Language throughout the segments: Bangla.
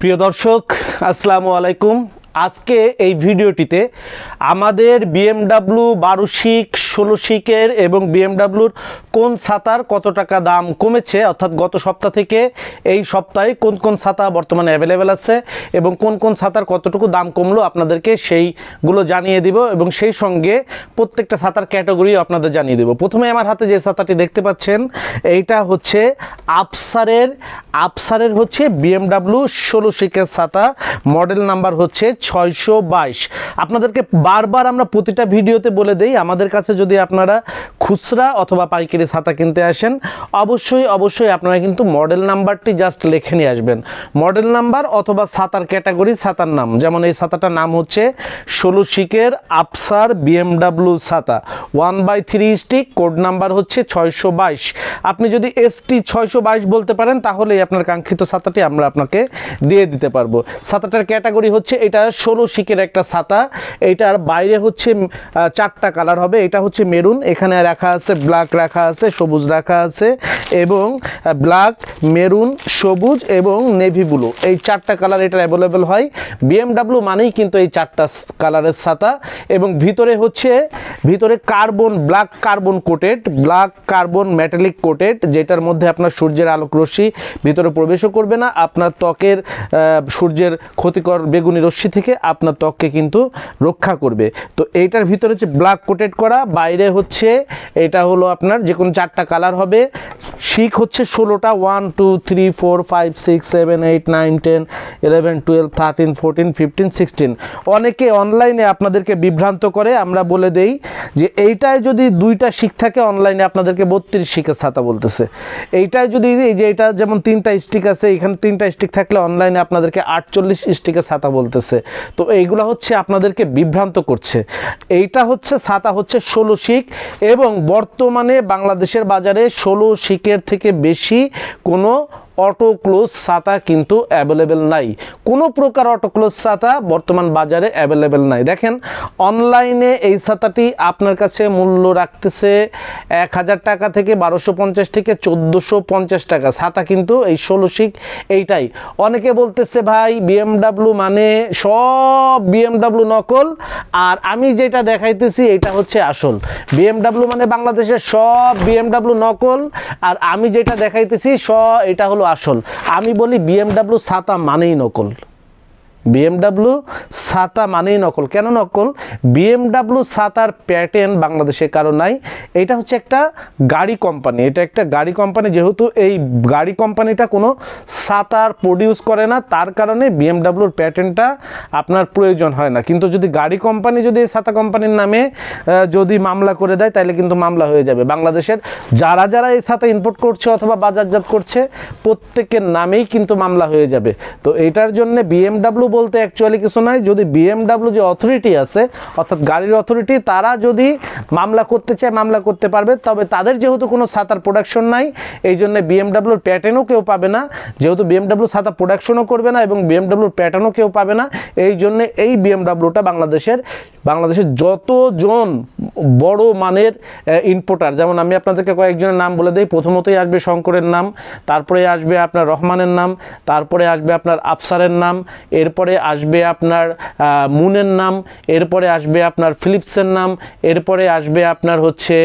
প্রিয় দর্শক, আসসালামু আলাইকুম। আজকে এই ভিডিওটিতে আমাদের বিএমডাব্লিউ বারো শিখ, ষোলো শিখের এবং বিএমডাব্লিউর কোন ছাতার কত টাকা দাম কমেছে? অর্থাৎ গত সপ্তাহ থেকে এই সপ্তাহে কোন কোন ছাতা বর্তমানে অ্যাভেলেবেল আছে এবং কোন কোন ছাতার কতটুকু দাম কমলো আপনাদেরকে সেইগুলো জানিয়ে দিব এবং সেই সঙ্গে প্রত্যেকটা ছাতার ক্যাটাগরি আপনাদের জানিয়ে দেব। প্রথমে আমার হাতে যে ছাতাটি দেখতে পাচ্ছেন, এইটা হচ্ছে আফসারের আফসারের হচ্ছে বিএমডাব্লিউ ষোলো শিকের ছাতা মডেল নাম্বার হচ্ছে ছয়শো বাইশ। আপনাদেরকে বারবার আমরা প্রতিটা ভিডিওতে বলে দেই, আমাদের কাছে যদি আপনারা খুচরা অথবা পাইকারি ছাতা কিনতে আসেন, অবশ্যই অবশ্যই আপনারা কিন্তু মডেল নাম্বারটি জাস্ট লিখে নিয়ে আসবেন। মডেল নাম্বার অথবা ছাতার ক্যাটাগরি ছাতার নাম। যেমন এই ছাতাটার নাম হচ্ছে ষোলো শিকের আপসার বিএমডাব্লিউ ছাতা। One by three stick, code number হচ্ছে ছয়শো বাইশ। আপনি যদি এসটি ছয়শো বাইশ বলতে পারেন, তাহলেই আপনার কাঙ্ক্ষিত ছাতাটি আমরা আপনাকে দিয়ে দিতে পারব। ছাতাটার ক্যাটাগরি হচ্ছে এটা ষোলো শিকের একটা ছাতা। এইটার বাইরে হচ্ছে চারটা কালার হবে। এটা হচ্ছে মেরুন, এখানে রাখা আছে ব্ল্যাক রাখা আছে, সবুজ রাখা আছে এবং ব্ল্যাক মেরুন সবুজ এবং নেভি ব্লু এই চারটা কালার এটা অ্যাভেলেবেল হয়। বিএমডাব্লিউ মানেই কিন্তু এই চারটা কালারের ছাতা এবং ভিতরে হচ্ছে, ভিতরে carbon black carbon coated black carbon metallic coated যেটার মধ্যে আপনার সূর্যের আলোক রশ্মি ভিতরে প্রবেশও করবে না। আপনার ত্বকের সূর্যের ক্ষতিকর বেগুনি রশ্মি থেকে আপনার ত্বককে কিন্তু রক্ষা করবে। তো এইটার ভিতরে হচ্ছে ব্ল্যাক কোটেড করা। বাইরে হচ্ছে, এটা হলো আপনার যে কোনো চারটা কালার হবে। শিক হচ্ছে ষোলোটা one two three four five six seven eight nine ten eleven twelve thirteen fourteen fifteen sixteen অনেকে অনলাইনে আপনাদেরকে বিভ্রান্ত করে, আমরা বলে দেই যে এইটায় যদি দুইটা শিক থাকে অনলাইনে আপনাদেরকে বত্রিশ শিকের ছাতা বলতেছে। এইটায় যদি এই যে এটা যেমন তিনটা স্টিক আছে, এখানে তিনটা স্টিক থাকলে অনলাইনে আপনাদেরকে আটচল্লিশ স্টিকের ছাতা বলতেছে। তো এইগুলো হচ্ছে আপনাদেরকে বিভ্রান্ত করছে। এইটা হচ্ছে, ছাতা হচ্ছে ষোলো শিখ এবং বর্তমানে বাংলাদেশের বাজারে ষোলো শিকের থেকে বেশি কোনো অটো ক্লোজ ছাতা কিন্তু অ্যাভেলেবেল নাই। কোনো প্রকার অটো ক্লোজ ছাতা বর্তমান বাজারে অ্যাভেলেবেল নাই। দেখেন অনলাইনে এই ছাতাটি আপনার কাছে মূল্য রাখতেছে এক হাজার টাকা থেকে বারোশো পঞ্চাশ থেকে চোদ্দোশো পঞ্চাশ টাকা। ছাতা কিন্তু এই ষোলো শিক এইটাই। অনেকে বলতেছে, ভাই বিএমডাব্লিউ মানে সব বিএমডাব্লিউ নকল। আর আমি যেটা দেখাইতেছি, এটা হচ্ছে আসল। বিএমডাব্লিউ মানে বাংলাদেশের সব বিএমডাব্লিউ নকল। আর আমি যেটা দেখাইতেছি, স, এটা হলো আসল। আমি বলি বিএমডাব্লিউ ছাতা মানেই নকল। বিএমডাব্লিউ ছাতা মানেই নকল। কেন নকল? বিএমডাব্লিউ ছাতার প্যাটার্ন বাংলাদেশে কারও নাই। এটা হচ্ছে একটা গাড়ি কোম্পানি এটা একটা গাড়ি কোম্পানি যেহেতু এই গাড়ি কোম্পানিটা কোনো ছাতার প্রডিউস করে না, তার কারণে বিএমডাব্লিউর প্যাটার্নটা আপনার প্রয়োজন হয় না। কিন্তু যদি গাড়ি কোম্পানি যদি এই ছাতা কোম্পানির নামে যদি মামলা করে দেয় তাহলে কিন্তু মামলা হয়ে যাবে। বাংলাদেশের যারা যারা এই ছাতা ইম্পোর্ট করছে অথবা বাজারজাত করছে, প্রত্যেকের নামেই কিন্তু মামলা হয়ে যাবে। তো এইটার জন্য বিএমডাব্লিউ বলতে অ্যাকচুয়ালি কিছু নয় যদি বিএমডাব্লিউ যে অথরিটি আছে, অর্থাৎ গাড়ির অথরিটি তারা যদি মামলা করতে চায়, মামলা করতে পারবে। তবে তাদের যেহেতু কোনো ছাতার প্রোডাকশন নাই, এই জন্য বিএমডাব্লিউর প্যাটার্নও কেউ পাবে না। যেহেতু বিএমডাব্লিউ ছাতা প্রোডাকশনও করবে না এবং বিএমডাব্লিউর প্যাটার্নও কেউ পাবে না, এই জন্য এই বিএমডাব্লিউটা বাংলাদেশের বাংলাদেশের যতজন বড় মানের ইম্পোর্টার যেমন আমি আপনাদেরকে কয়েকজনের নাম বলে দিই। প্রথমতই আসবে শঙ্করের নাম, তারপরে আসবে আপনার রহমানের নাম, তারপরে আসবে আপনার আফসারের নাম, এরপরে আসবে আপনার মুনের নাম, এরপরে আসবে আপনার ফিলিপসের নাম, এরপরে আসবে আপনার হচ্ছে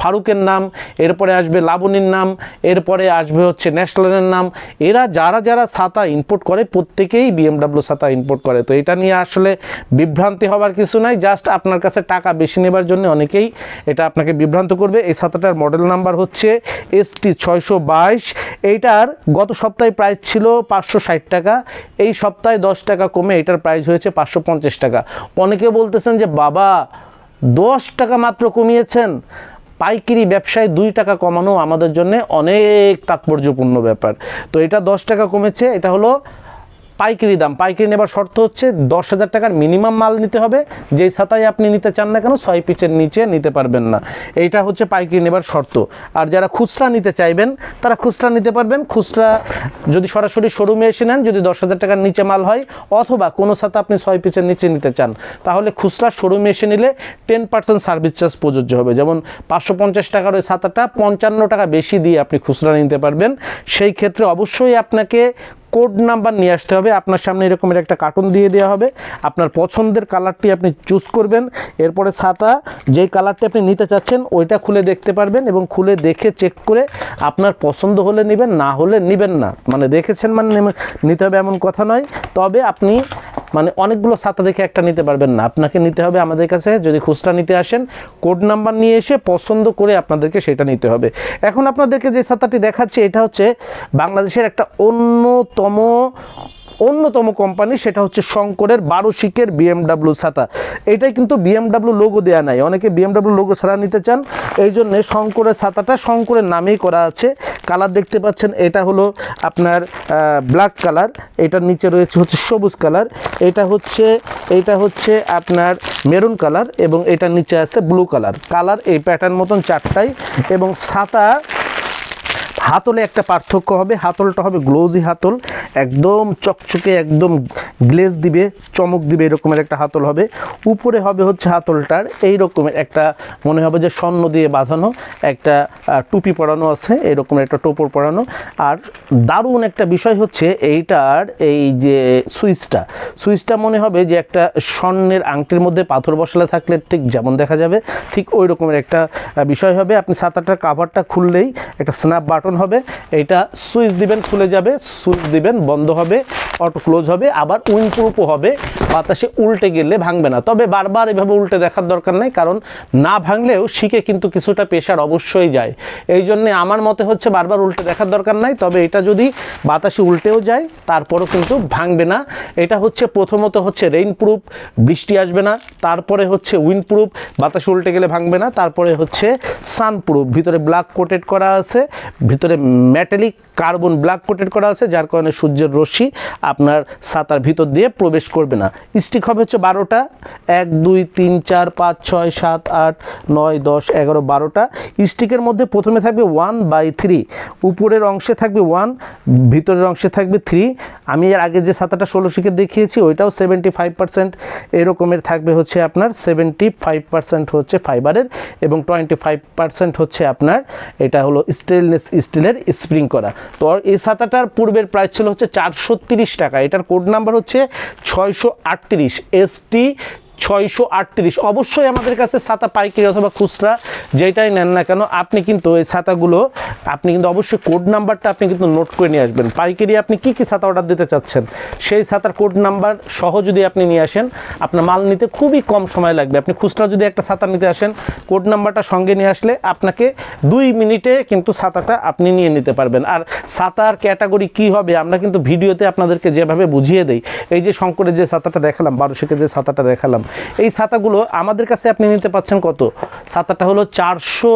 ফারুকের নাম, এরপরে আসবে লাবণীর নাম, এরপরে আসবে হচ্ছে ন্যাশনালের নাম। এরা যারা যারা ছাতা ইম্পোর্ট করে, প্রত্যেকেই বিএমডাব্লিউ ছাতা ইম্পোর্ট করে। তো এটা নিয়ে আসলে বিভ্রান্তি হবার কিছু নাই জাস্ট আপনার কাছে টাকা বেশি নেবার জন্য অনেকেই এটা আপনাকে বিভ্রান্ত করবে। এই ছাতাটার মডেল নাম্বার হচ্ছে এসটি ছয়শো বাইশ। এইটার গত সপ্তাহে প্রাইস ছিল পাঁচশো ষাট টাকা। এই সপ্তাহে দশ টাকা কমে এটার প্রাইস হয়েছে পাঁচশো পঞ্চাশ টাকা। অনেকে বলতেছেন যে, বাবা, দশ টাকা মাত্র কমিয়েছেন। পাইকারি ব্যবসায় দুই টাকা কমানো আমাদের জন্য অনেক তাৎপর্যপূর্ণ ব্যাপার। তো এটা দশ টাকা কমেছে, এটা হলো পাইকারি দাম। পাইকারি নেবার শর্ত হচ্ছে দশ হাজার টাকার মিনিমাম মাল নিতে হবে। যেই ছাতাই আপনি নিতে চান না কেন, ছয় পিচের নিচে নিতে পারবেন না। এইটা হচ্ছে পাইকারি নেবার শর্ত। আর যারা খুচরা নিতে চাইবেন, তারা খুচরা নিতে পারবেন। খুচরা যদি সরাসরি শোরুমে এসে নেন, যদি দশ হাজার টাকার নিচে মাল হয়, অথবা কোনো ছাতা আপনি ছয় পিচের নিচে নিতে চান, তাহলে খুচরা শোরুমে এসে নিলে টেন পার্সেন্ট সার্ভিস চার্জ প্রযোজ্য হবে। যেমন পাঁচশো পঞ্চাশ টাকার ওই ছাতাটা পঞ্চান্ন টাকা বেশি দিয়ে আপনি খুচরা নিতে পারবেন। সেই ক্ষেত্রে অবশ্যই আপনাকে কোড নাম্বার নিয়ে আসতে হবে। আপনার সামনে এরকমের একটা কার্টুন দিয়ে দেওয়া হবে। আপনার পছন্দের কালারটি আপনি চুজ করবেন। এরপরে ছাতা, যেই কালারটি আপনি নিতে চাচ্ছেন, ওইটা খুলে দেখতে পারবেন এবং খুলে দেখে চেক করে আপনার পছন্দ হলে নেবেন, না হলে নেবেন না। মানে দেখেছেন মানে নিতে হবে এমন কথা নয়। তবে আপনি মানে অনেকগুলো ছাতা দেখে একটা নিতে পারবেন না। আপনাকে নিতে হবে আমাদের কাছে, যদি খুচরা নিতে আসেন, কোড নাম্বার নিয়ে এসে পছন্দ করে আপনাদেরকে সেটা নিতে হবে। এখন আপনাদেরকে যে ছাতাটি দেখাচ্ছি, এটা হচ্ছে বাংলাদেশের একটা অন্যতম অন্যতম কোম্পানি সেটা হচ্ছে শঙ্করের বারো শিকের বিএমডাব্লিউ ছাতা। এটাই কিন্তু বিএমডাব্লিউ লোগো দেওয়া নাই। অনেকে বিএমডাব্লিউ লোগো ছাড়া নিতে চান। এই জন্যে শঙ্করের ছাতাটা শঙ্করের নামেই করা আছে। কালার দেখতে পাচ্ছেন, এটা হলো আপনার ব্ল্যাক কালার। এটার নিচে রয়েছে হচ্ছে সবুজ কালার। এটা হচ্ছে এটা হচ্ছে আপনার মেরুন কালার এবং এটার নিচে আছে ব্লু কালার। কালার এই প্যাটার্ন মতন চারটাই এবং ছাতা হাতলে একটা পার্থক্য হবে। হাতলটা হবে গ্লোজি হাতল। একদম চকচকে, একদম গ্লেজ দিবে, চমক দিবে এরকমের একটা হাতল হবে। উপরে হবে হচ্ছে হাতলটার এই রকমের একটা মনে হবে যে স্বর্ণ দিয়ে বাঁধানো একটা টুপি পরানো আছে এরকমের একটা টোপর পরানো। আর দারুণ একটা বিষয় হচ্ছে এইটার এই যে সুইচটা। সুইচটা মনে হবে যে একটা স্বর্ণের আংটির মধ্যে পাথর বসালে থাকলে ঠিক যেমন দেখা যাবে, ঠিক ওই রকমের একটা বিষয় হবে। আপনি ছাতাটার কাভারটা খুললেই একটা স্ন্যাপ বাটন হবে। এইটা সুইচ দিবেন, খুলে যাবে, সুইচ দিবেন বন্ধ হবে অটো ক্লোজ হবে, আবার উইন প্রুফও হবে, বাতাসে উল্টে গেলে ভাঙবে না। তবে বারবার এভাবে উল্টে দেখার দরকার নেই, কারণ না ভাঙলেও শিখে কিন্তু কিছুটা প্রেশার অবশ্যই যায়। এই জন্যে আমার মতে হচ্ছে বারবার উল্টে দেখার দরকার নাই, তবে এটা যদি বাতাসে উল্টেও যায়, তারপরও কিন্তু ভাঙবে না। এটা হচ্ছে প্রথমত হচ্ছে রেইন প্রুফ বৃষ্টি আসবে না, তারপরে হচ্ছে উইন্ড প্রুফ বাতাসে উল্টে গেলে ভাঙবে না, তারপরে হচ্ছে সান প্রুফ ভিতরে ব্ল্যাক কোটেড করা আছে, ভিতরে মেটালিক কার্বন ব্ল্যাক কোটেড করা আছে, যার কারণে সূর্যের রশ্মি আপনার ছাতার ভিতর দিয়ে প্রবেশ করবে না। স্টিক হবে হচ্ছে বারোটা। এক, দুই, তিন, চার, পাঁচ, ছয়, সাত, আট, নয়, দশ, এগারো, বারোটা। স্টিকের মধ্যে প্রথমে থাকবে ওয়ান বাই থ্রি। উপরের অংশে থাকবে ওয়ান, ভিতরের অংশে থাকবে থ্রি। আমি এর আগে যে ছাতাটা ষোলো শিখে দেখিয়েছি, ওইটাও সেভেন্টি ফাইভ পার্সেন্ট। এরকমের থাকবে হচ্ছে আপনার সেভেন্টি ফাইভ পার্সেন্ট হচ্ছে ফাইবারের এবং টোয়েন্টি ফাইভ পার্সেন্ট হচ্ছে আপনার, এটা হলো স্টেনলেস স্টিলের স্প্রিং করা। তো এই ছাতাটার পূর্বের প্রাইস ছিল হচ্ছে চারশো টাকা। এটার কোড নাম্বার হচ্ছে ছয়শো আটত্রিশ এসটি ছয়শো আটত্রিশ। অবশ্যই আমাদের কাছে ছাতা পাইকারি অথবা খুচরা, যেটাই নেন না কেন, আপনি কিন্তু এই ছাতাগুলো, আপনি কিন্তু অবশ্যই কোড নাম্বারটা আপনি কিন্তু নোট করে নিয়ে আসবেন। পাইকারি আপনি কি কি ছাতা অর্ডার দিতে চাচ্ছেন? সেই ছাতার কোড নাম্বার সহ যদি আপনি নিয়ে আসেন, আপনার মাল নিতে খুবই কম সময় লাগবে। আপনি খুচরা যদি একটা ছাতা নিতে আসেন কোড নাম্বারটা সঙ্গে নিয়ে আসলে আপনাকে দুই মিনিটে কিন্তু ছাতাটা আপনি নিয়ে নিতে পারবেন। আর ছাতার ক্যাটাগরি কি হবে, আমরা কিন্তু ভিডিওতে আপনাদেরকে যেভাবে বুঝিয়ে দেই, এই যে শঙ্করের যে ছাতাটা দেখালাম বারোশোকে যে ছাতাটা দেখালাম এই ছাতাগুলো আমাদের কাছে আপনি নিতে পাচ্ছেন কত? ছাতাটা হলো চারশো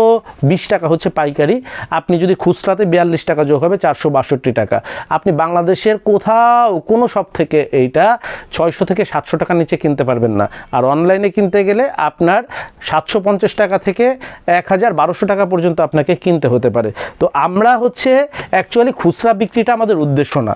বিশ টাকা হচ্ছে পাইকারি। আপনি যদি খুচরাতে বিয়াল্লিশ টাকা যোগ হবে, চারশো বাষট্টি টাকা। আপনি বাংলাদেশের কোথাও, কোনো সব থেকে এইটা ছয়শো থেকে সাতশো টাকার নিচে কিনতে পারবেন না। আর অনলাইনে কিনতে গেলে আপনার সাতশো পঞ্চাশ টাকা থেকে এক হাজার বারোশো টাকা পর্যন্ত আপনাকে কিনতে হতে পারে। তো আমরা হচ্ছে অ্যাকচুয়ালি খুচরা বিক্রিটা আমাদের উদ্দেশ্য না।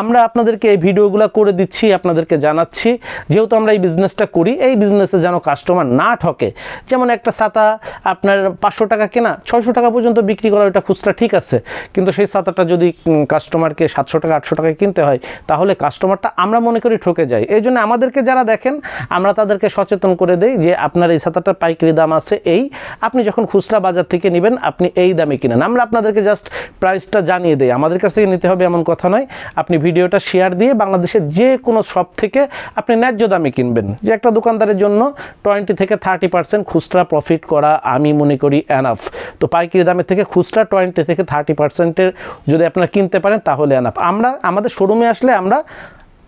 আমরা আপনাদেরকে এই ভিডিওগুলো করে দিচ্ছি, আপনাদেরকে জানাচ্ছি। যেহেতু আমরা এই বিজনেসটা করি এই বিজনেসে যেন কাস্টমার না ঠকে। যেমন একটা ছাতা আপনার পাঁচশো টাকা কেনা, ছয়শো টাকা পর্যন্ত বিক্রি করা ওটা খুচরা ঠিক আছে। কিন্তু সেই ছাতাটা যদি কাস্টমারকে সাতশো টাকা, আটশো টাকায় কিনতে হয়, তাহলে কাস্টমারটা আমরা মনে করি ঠকে যায়। এই জন্য আমাদেরকে যারা দেখেন, আমরা তাদেরকে সচেতন করে দেই যে আপনার এই ছাতাটার পাইকারি দাম আছে এই। আপনি যখন খুচরা বাজার থেকে নেবেন, আপনি এই দামে কিনেন। আমরা আপনাদেরকে জাস্ট প্রাইসটা জানিয়ে দেই। আমাদের কাছ থেকে নিতে হবে এমন কথা নয়। আপনি ভিডিওটা শেয়ার দিয়ে বাংলাদেশের যে কোনো শপ থেকে আপনি ন্যায্য দামে কিনবেন। যে একটা দোকানদারের জন্য টোয়েন্টি থেকে থার্টি পার্সেন্ট খুচরা প্রফিট করা আমি মনে করি অ্যানাফ তো পাইকারি দামের থেকে খুচরা টোয়েন্টি থেকে থার্টি পার্সেন্টের যদি আপনারা কিনতে পারেন, তাহলে অ্যানাফ আমরা, আমাদের শোরুমে আসলে আমরা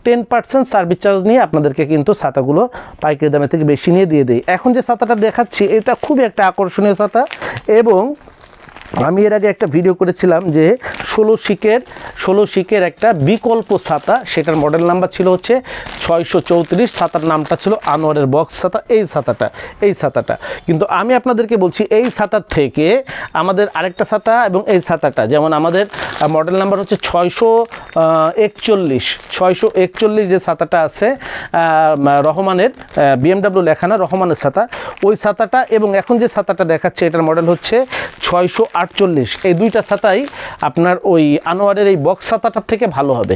টেন পার্সেন্ট সার্ভিস চার্জ নিয়ে আপনাদেরকে কিন্তু ছাতাগুলো পাইকারি দামের থেকে বেশি নিয়ে দিয়ে দিই। এখন যে ছাতাটা দেখাচ্ছি, এটা খুবই একটা আকর্ষণীয় ছাতা এবং আমি এর আগে একটা ভিডিও করেছিলাম যে ষোলো শিকের ষোলো শিকের একটা বিকল্প ছাতা, সেটার মডেল নাম্বার ছিল হচ্ছে ছয়শো চৌত্রিশ, ছাতার নামটা ছিল আনোয়ারের বক্স ছাতা, এই ছাতাটা এই ছাতাটা। কিন্তু আমি আপনাদেরকে বলছি, এই ছাতার থেকে আমাদের আরেকটা ছাতা এবং এই ছাতাটা, যেমন আমাদের মডেল নাম্বার হচ্ছে ছয়শো একচল্লিশ ছয়শো একচল্লিশ যে ছাতাটা আছে রহমানের বিএমডাব্লিউ লেখানা রহমানের ছাতা, ওই ছাতাটা এবং এখন যে ছাতাটা দেখাচ্ছে, এটার মডেল হচ্ছে ছয়শো আটচল্লিশ। এই দুইটা ছাতাই আপনার ওই আনোয়ারের এই বক্স ছাতাটার থেকে ভালো হবে।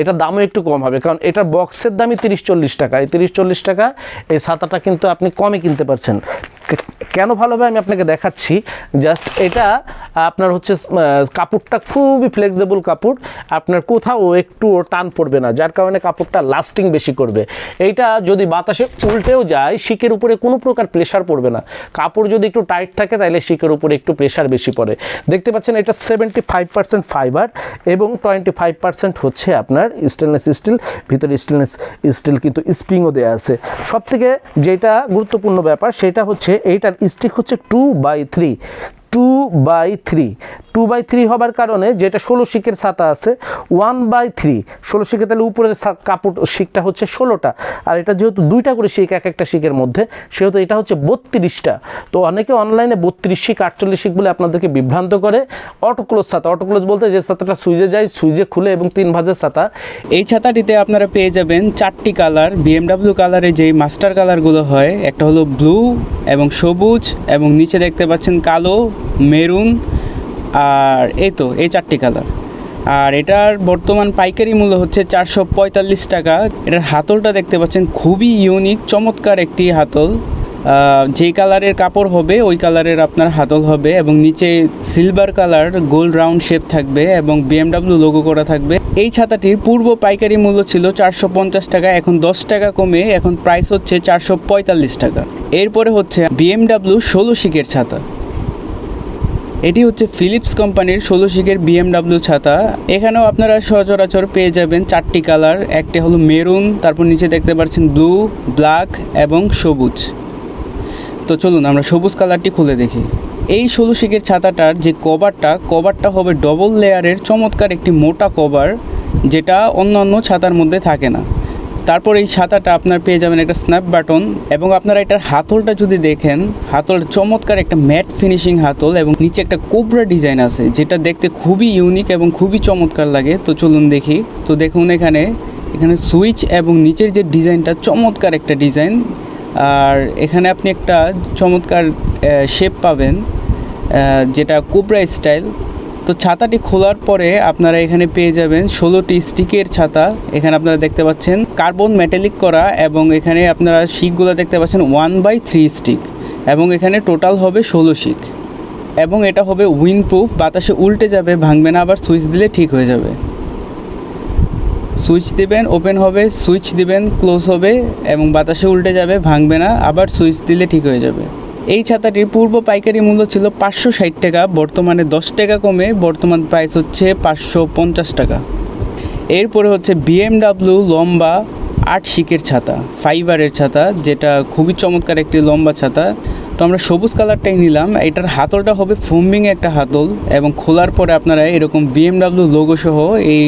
এটার দামও একটু কম হবে, কারণ এটার বক্সের দামই তিরিশ চল্লিশ টাকা। এই তিরিশ চল্লিশ টাকা, এই ছাতাটা কিন্তু আপনি কমে কিনতে পারছেন। কেন ভালো হবে আমি আপনাকে দেখাচ্ছি। জাস্ট এটা আপনার হচ্ছে কাপড়টা খুবই ফ্লেক্সিবল কাপড়, আপনার কোথাও একটু টান পড়বে না, যার কারণে কাপড়টা লাস্টিং বেশি করবে। এইটা যদি বাতাসে উল্টেও যায়, শিকের উপরে কোনো প্রকার প্রেশার পড়বে না। কাপড় যদি একটু টাইট থাকে, তাহলে শিকের উপরে একটু প্রেশার বেশি পড়ে। দেখতে পাচ্ছেন এটা সেভেন্টি ফাইভ পার্সেন্ট ফাইবার এবং টোয়েন্টি ফাইভ পার্সেন্ট হচ্ছে আপনার স্টেনলেস স্টিল ভিতরে স্টেনলেস স্টিল কিন্তু স্প্রিংও দেওয়া আছে। সব থেকে যেটা গুরুত্বপূর্ণ ব্যাপার, সেটা হচ্ছে এইটার স্টিক হচ্ছে two by three two by three two by three হবার কারণে যেটা ষোলো শিকের ছাতা আছে ওয়ান বাই থ্রি ষোলো শিখে তাহলে উপরের কাপড় শিকটা হচ্ছে ষোলোটা। আর এটা যেহেতু দুইটা করে শিক এক একটা শিকের মধ্যে, সেহেতু এটা হচ্ছে বত্রিশটা। তো অনেকে অনলাইনে বত্রিশ শিক আটচল্লিশ শিক বলে আপনাদেরকে বিভ্রান্ত করে। অটোক্লোজ ছাতা। অটোক্লোজ বলতে যে ছাতাটা সুইজে যায়, সুইজে খুলে এবং তিন ভাজের ছাতা। এই ছাতাটিতে আপনারা পেয়ে যাবেন চারটি কালার। বিএমডাব্লিউ কালারের যেই মাস্টার কালারগুলো হয়, একটা হলো ব্লু এবং সবুজ এবং নিচে দেখতে পাচ্ছেন কালো। মেরুন আর এই তো, এই চারটি কালার। আর এটার বর্তমান পাইকারি মূল্য হচ্ছে চারশো পঁয়তাল্লিশ টাকা। এটার হাতলটা দেখতে পাচ্ছেন, খুবই ইউনিক চমৎকার একটি হাতল। যে কালারের কাপড় হবে, ওই কালারের আপনার হাতল হবে এবং নিচে সিলভার কালার গোল রাউন্ড শেপ থাকবে এবং বিএমডাব্লিউ লোগো করা থাকবে। এই ছাতাটির পূর্ব পাইকারি মূল্য ছিল চারশো পঞ্চাশ টাকা, এখন দশ টাকা কমে, এখন প্রাইস হচ্ছে চারশো পঁয়তাল্লিশ টাকা। এরপরে হচ্ছে বিএমডাব্লিউ ষোলো শিকের ছাতা। এটি হচ্ছে ফিলিপস কোম্পানির ষোলো শিকের বিএমডাব্লিউ ছাতা। এখানেও আপনারা সচরাচর পেয়ে যাবেন চারটি কালার। একটি হলো মেরুন, তারপর নিচে দেখতে পাচ্ছেন ব্লু, ব্ল্যাক এবং সবুজ। তো চলুন আমরা সবুজ কালারটি খুলে দেখি। এই ষোলো শিকের ছাতাটার যে কভারটা কভারটা হবে ডবল লেয়ারের চমৎকার একটি মোটা কভার, যেটা অন্যান্য ছাতার মধ্যে থাকে না। তারপর এই ছাতাটা আপনার পেয়ে যাবেন একটা স্ন্যাপ বাটন এবং আপনারা এটার হাতলটা যদি দেখেন, হাতল চমৎকার একটা ম্যাট ফিনিশিং হাতল এবং নিচে একটা কোবরা ডিজাইন আছে, যেটা দেখতে খুবই ইউনিক এবং খুবই চমৎকার লাগে। তো চলুন দেখি। তো দেখুন এখানে এখানে সুইচ এবং নিচের যে ডিজাইনটা চমৎকার একটা ডিজাইন আর এখানে আপনি একটা চমৎকার শেপ পাবেন যেটা কোবরা স্টাইল তো ছাতাটি খোলার পরে আপনারা এখানে পেয়ে যাবেন ষোলোটি স্টিকের ছাতা। এখানে আপনারা দেখতে পাচ্ছেন কার্বন মেটালিক করা এবং এখানে আপনারা শিকগুলো দেখতে পাচ্ছেন ওয়ান বাই থ্রি স্টিক এবং এখানে টোটাল হবে ষোলো শিক এবং এটা হবে উইন প্রুফ বাতাসে উল্টে যাবে, ভাঙবে না, আবার সুইচ দিলে ঠিক হয়ে যাবে। সুইচ দিবেন, ওপেন হবে, সুইচ দিবেন, ক্লোজ হবে এবং বাতাসে উল্টে যাবে, ভাঙবে না, আবার সুইচ দিলে ঠিক হয়ে যাবে। এই ছাতাটির পূর্ব পাইকারি মূল্য ছিল পাঁচশো ষাট টাকা, বর্তমানে দশ টাকা কমে বর্তমান প্রাইস হচ্ছে পাঁচশো পঞ্চাশ টাকা। এরপরে হচ্ছে বিএমডাব্লিউ লম্বা আট শিকের ছাতা ফাইবারের ছাতা, যেটা খুবই চমৎকার একটি লম্বা ছাতা। তো আমরা সবুজ কালারটাই নিলাম। এটার হাতলটা হবে ফোমিং একটা হাতল এবং খোলার পরে আপনারা এরকম বিএমডাব্লিউ লোগো সহ এই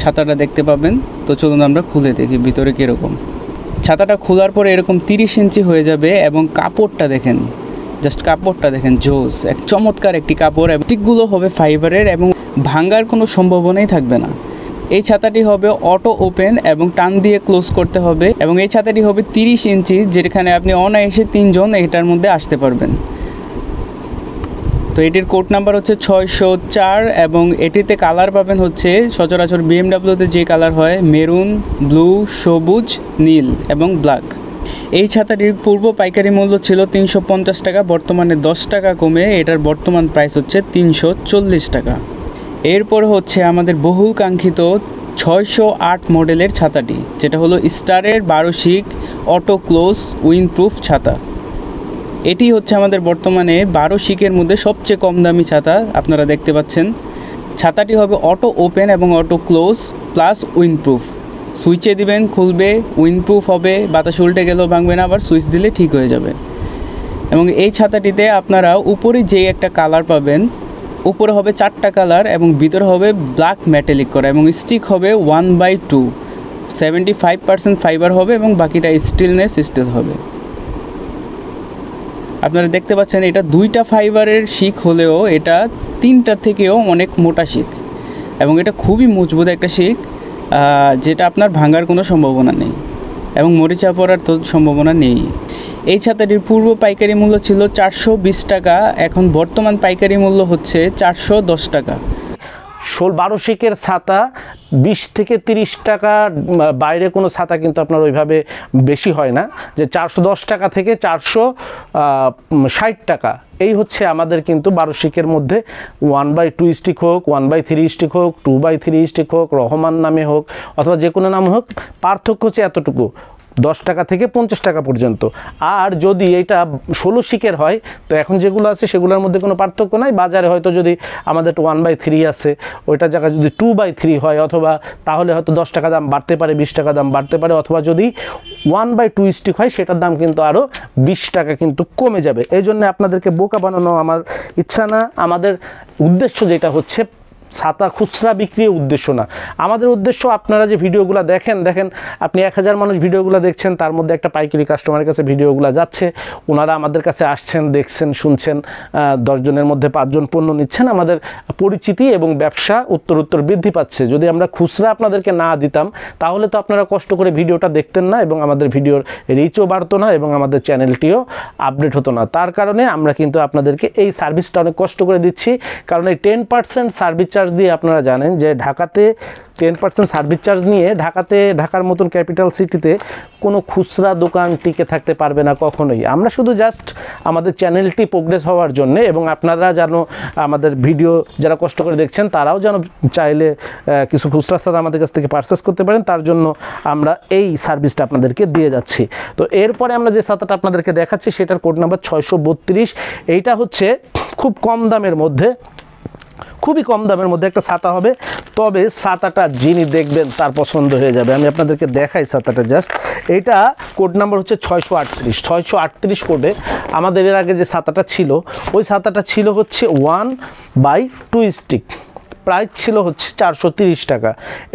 ছাতাটা দেখতে পাবেন। তো চলুন আমরা খুলে দেখি ভিতরে কীরকম। ছাতাটা খোলার পরে এরকম তিরিশ ইঞ্চি হয়ে যাবে এবং কাপড়টা দেখেন জাস্ট কাপড়টা দেখেন, জোস, এক চমৎকার একটি কাপড় এবং স্টিকগুলো হবে ফাইবারের এবং ভাঙ্গার কোনো সম্ভাবনাই থাকবে না। এই ছাতাটি হবে অটো ওপেন এবং টান দিয়ে ক্লোজ করতে হবে এবং এই ছাতাটি হবে তিরিশ ইঞ্চি, যেখানে আপনি অনায়াসে তিনজন এটার মধ্যে আসতে পারবেন। তো এটির কোড নাম্বার হচ্ছে ছয়শো চার এবং এটিতে কালার পাবেন হচ্ছে সচরাচর বিএমডাব্লিউতে যে কালার হয়, মেরুন, ব্লু, সবুজ, নীল এবং ব্ল্যাক। এই ছাতাটির পূর্ব পাইকারি মূল্য ছিল তিনশো পঞ্চাশ টাকা, বর্তমানে দশ টাকা কমে এটার বর্তমান প্রাইস হচ্ছে তিনশো চল্লিশ টাকা। এরপর হচ্ছে আমাদের বহুল কাঙ্ক্ষিত ছয়শো আট মডেলের ছাতাটি, যেটা হলো স্টারের বারো শিক অটো ক্লোজ উইন্ডপ্রুফ ছাতা। এটি হচ্ছে আমাদের বর্তমানে বারো শিকের মধ্যে সবচেয়ে কম দামি ছাতা, আপনারা দেখতে পাচ্ছেন। ছাতাটি হবে অটো ওপেন এবং অটো ক্লোজ, প্লাস উইন্ডপ্রুফ সুইচে দিবেন, খুলবে উইন্ডপ্রুফ হবে, বাতাস উল্টে গেলেও ভাঙবে না, আবার সুইচ দিলে ঠিক হয়ে যাবে। এবং এই ছাতাটিতে আপনারা উপরে যে একটা কালার পাবেন, উপরে হবে চারটা কালার এবং ভিতরে হবে ব্ল্যাক মেটালিক করা এবং স্টিক হবে one by two. Seventy five percent fibre হবে এবং বাকিটা স্টিলনেস স্টিল হবে। আপনারা দেখতে পাচ্ছেন, এটা দুইটা ফাইবারের শিক হলেও এটা তিনটা থেকেও অনেক মোটা শিক এবং এটা খুবই মজবুত একটা শিক যেটা আপনার ভাঙার কোনো সম্ভাবনা নেই এবং মরিচা পড়ার তো সম্ভাবনা নেই। এই ছাতাটির পূর্ব পাইকারি মূল্য ছিল চারশো বিশ টাকা, এখন বর্তমান পাইকারি মূল্য হচ্ছে চারশো দশ টাকা। ষোল বারো শিকের ছাতা, বিশ থেকে তিরিশ টাকা বাইরে কোনো ছাতা কিন্তু আপনার ওইভাবে বেশি হয় না। যে চারশো দশ টাকা থেকে চারশো ষাট টাকা। এই হচ্ছে আমাদের কিন্তু বারো শিকের মধ্যে ওয়ান বাই টু স্টিক হোক, ওয়ান বাই থ্রি স্টিক হোক, টু বাই থ্রি স্টিক হোক, রহমান নামে হোক, অথবা যে কোনো নাম হোক, পার্থক্য হচ্ছে এতটুকু। দশ টাকা থেকে পঞ্চাশ টাকা পর্যন্ত। আর যদি এটা ষোলো শিকের হয়, তো এখন যেগুলো আছে সেগুলোর মধ্যে কোনো পার্থক্য নাই। বাজারে হয়তো যদি আমাদের ওয়ান বাই থ্রি আছে ওইটার জায়গায় যদি টু বাই থ্রি হয়, অথবা তাহলে হয়তো দশ টাকা দাম বাড়তে পারে, বিশ টাকা দাম বাড়তে পারে, অথবা যদি ওয়ান বাই টু স্টিক হয়, সেটার দাম কিন্তু আরও বিশ টাকা কিন্তু কমে যাবে। এই জন্য আপনাদেরকে বোকা বানানো আমার ইচ্ছা না। আমাদের উদ্দেশ্য যেটা হচ্ছে ছাতা খুচরা বিক্রির উদ্দেশ্য না। আমাদের উদ্দেশ্য আপনারা যে ভিডিওগুলো দেখেন দেখেন আপনি এক হাজার মানুষ ভিডিওগুলো দেখছেন, তার মধ্যে একটা পাইকারি কাস্টমারের কাছে ভিডিওগুলো যাচ্ছে ওনারা আমাদের কাছে আসছেন, দেখছেন, শুনছেন দশজনের মধ্যে পাঁচজন পণ্য নিচ্ছেন, আমাদের পরিচিতি এবং ব্যবসা উত্তর উত্তর বৃদ্ধি পাচ্ছে। যদি আমরা খুচরা আপনাদেরকে না দিতাম, তাহলে তো আপনারা কষ্ট করে ভিডিওটা দেখতেন না এবং আমাদের ভিডিওর রিচও বাড়তো না এবং আমাদের চ্যানেলটিও আপডেট হতো না। তার কারণে আমরা কিন্তু আপনাদেরকে এই সার্ভিসটা অনেক কষ্ট করে দিচ্ছি, কারণ এই টেন পার্সেন্ট সার্ভিস চার্জ দিয়ে আপনারা জানেন যে ঢাকাতে টেন পার্সেন্ট সার্ভিস চার্জ নিয়ে ঢাকাতে, ঢাকার মতন ক্যাপিটাল সিটিতে কোনো খুচরা দোকান টিকে থাকতে পারবে না কখনোই। আমরা শুধু জাস্ট আমাদের চ্যানেলটি প্রোগ্রেস হওয়ার জন্য এবং আপনারা যেন আমাদের ভিডিও যারা কষ্ট করে দেখছেন, তারাও যেন চাইলে কিছু খুচরা সাথে আমাদের কাছ থেকে পারচেস করতে পারেন। তার জন্য আমরা এই সার্ভিসটা আপনাদেরকে দিয়ে যাচ্ছি। তো এরপরে আমরা যে ছাতাটা আপনাদেরকে দেখাচ্ছি, সেটার কোড নাম্বার ছয়শো বত্রিশ। এইটা হচ্ছে খুব কম দামের মধ্যে খুবই কম দামের মধ্যে একটা ছাতা হবে, তবে ছাতাটা যিনি দেখবেন তার পছন্দ হয়ে যাবে। আমি আপনাদেরকে দেখাই ছাতাটা জাস্ট এটা কোড নাম্বার হচ্ছে ছয়শো আটত্রিশ। ছয়শো আটত্রিশ কোডে আমাদের এর আগে যে ছাতাটা ছিল, ওই ছাতাটা ছিল হচ্ছে one by two stick price ছিল হচ্ছে চারশো টাকা।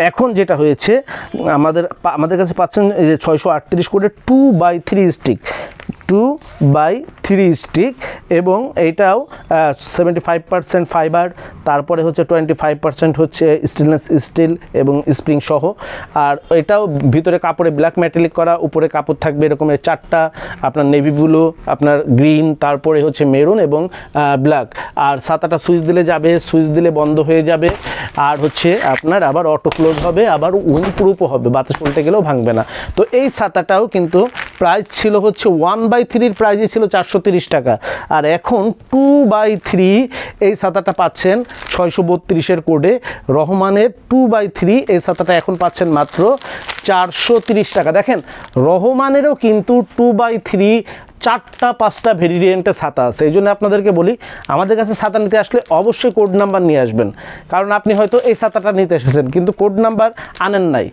এখন যেটা হয়েছে, আমাদের আমাদের কাছে পাচ্ছেন যে ছয়শো আটত্রিশ কোডে two by three stick two by three stick এবং এইটাও সেভেন্টি ফাইভ পার্সেন্ট ফাইবার তারপরে হচ্ছে টোয়েন্টি ফাইভ পার্সেন্ট হচ্ছে স্টেনলেস স্টিল এবং স্প্রিং সহ। আর এটাও ভিতরে কাপড়ে ব্ল্যাক মেটালিক করা, উপরে কাপড় থাকবে এরকমের চারটা, আপনার নেভি ব্লু আপনার গ্রিন তারপরে হচ্ছে মেরুন এবং ব্ল্যাক আর সাতাটা সুইচ দিলে যাবে সুইচ দিলে বন্ধ হয়ে যাবে। আর হচ্ছে আপনার আবার অটো ক্লোজ হবে, আবার উইন প্রুফও হবে, বাতাস উল্টে গেলেও ভাঙবে না। তো এই ছাতাটাও কিন্তু প্রাইস ছিল হচ্ছে ওয়ান বাই থ্রির প্রাইজই ছিল চারশো টাকা। আর এখন টু বাই থ্রি এই ছাতাটা পাচ্ছেন ছয়শো বত্রিশের কোডে রহমানের টু বাই থ্রি এই ছাতাটা এখন পাচ্ছেন মাত্র চারশো টাকা। দেখেন, রহমানেরও কিন্তু টু বাই থ্রি চারটা পাঁচটা ভেরিয়েন্টের ছাতা আছে। এই জন্য আপনাদেরকে বলি, আমাদের কাছে ছাতা নিতে আসলে অবশ্যই কোড নাম্বার নিয়ে আসবেন। কারণ আপনি হয়তো এই ছাতাটা নিতে এসেছেন, কিন্তু কোড নাম্বার আনেন নাই।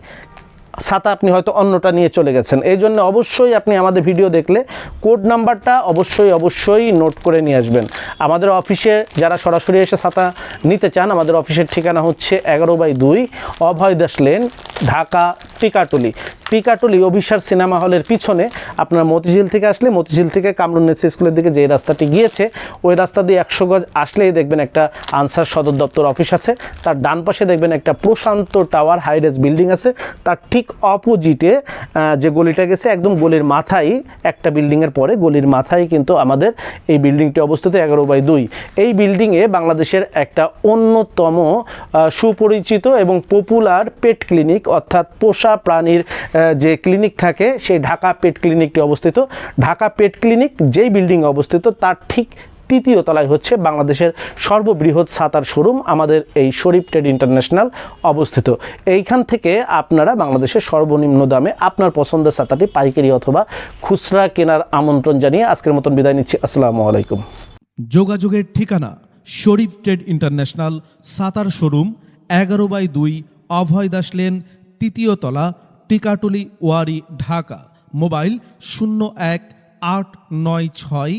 ছাতা আপনি হয়তো অন্যটা নিয়ে চলে গেছেন। এই জন্য অবশ্যই আপনি আমাদের ভিডিও দেখলে কোড নাম্বারটা অবশ্যই অবশ্যই নোট করে নিয়ে আসবেন। আমাদের অফিসে যারা সরাসরি এসে ছাতা নিতে চান, আমাদের অফিসের ঠিকানা হচ্ছে এগারো বাই দুই অভয় দাস লেন, ঢাকা টিকাটুলি টিকাটুলি অভিসার সিনেমা হলের পিছনে আপনার মতিঝিল থেকে আসলে, মতিঝিল থেকে কামরুন্নেসি স্কুলের দিকে যে রাস্তাটি গিয়েছে, ওই রাস্তা দিয়ে একশো গজ আসলেই দেখবেন একটা আনসার সদর দপ্তর অফিস আছে। তার ডান পাশে দেখবেন একটা প্রশান্ত টাওয়ার হাইরেস বিল্ডিং আছে। তার ঠিক অপোজিটে যে গলিটা গেছে একদম গলির মাথায়, একটা বিল্ডিংয়ের পরে গলির মাথায় কিন্তু আমাদের এই বিল্ডিংটি অবস্থিত এগারো বাই দুই। এই বিল্ডিংয়ে বাংলাদেশের একটা অন্যতম সুপরিচিত এবং পপুলার পেট ক্লিনিক অর্থাৎ পোষা প্রাণীর যে ক্লিনিক থাকে, সেই ঢাকা পেট ক্লিনিকটি অবস্থিত। ঢাকা পেট ক্লিনিক যেই বিল্ডিং অবস্থিত, তার ঠিক তৃতীয় তলায় হচ্ছে বাংলাদেশের সর্ববৃহৎ সাতার শোরুম, আমাদের এই শরীফ ট্রেড ইন্টারন্যাশনাল অবস্থিত। এইখান থেকে আপনারা বাংলাদেশের সর্বনিম্ন দামে আপনার পছন্দের ছাতাটি পাইকারি অথবা খুচরা কেনার আমন্ত্রণ জানিয়ে আজকের মতন বিদায় নিচ্ছি। আসসালামু আলাইকুম। যোগাযোগের ঠিকানা Sharif trade international Sattar showroom, এগারো বাই দুই অভয় দাস লেন, তৃতীয় তলা, টিকাটুলি, ওয়ারি, ঢাকা। মোবাইল শূন্য এক আট নয় ছয়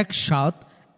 এক সাত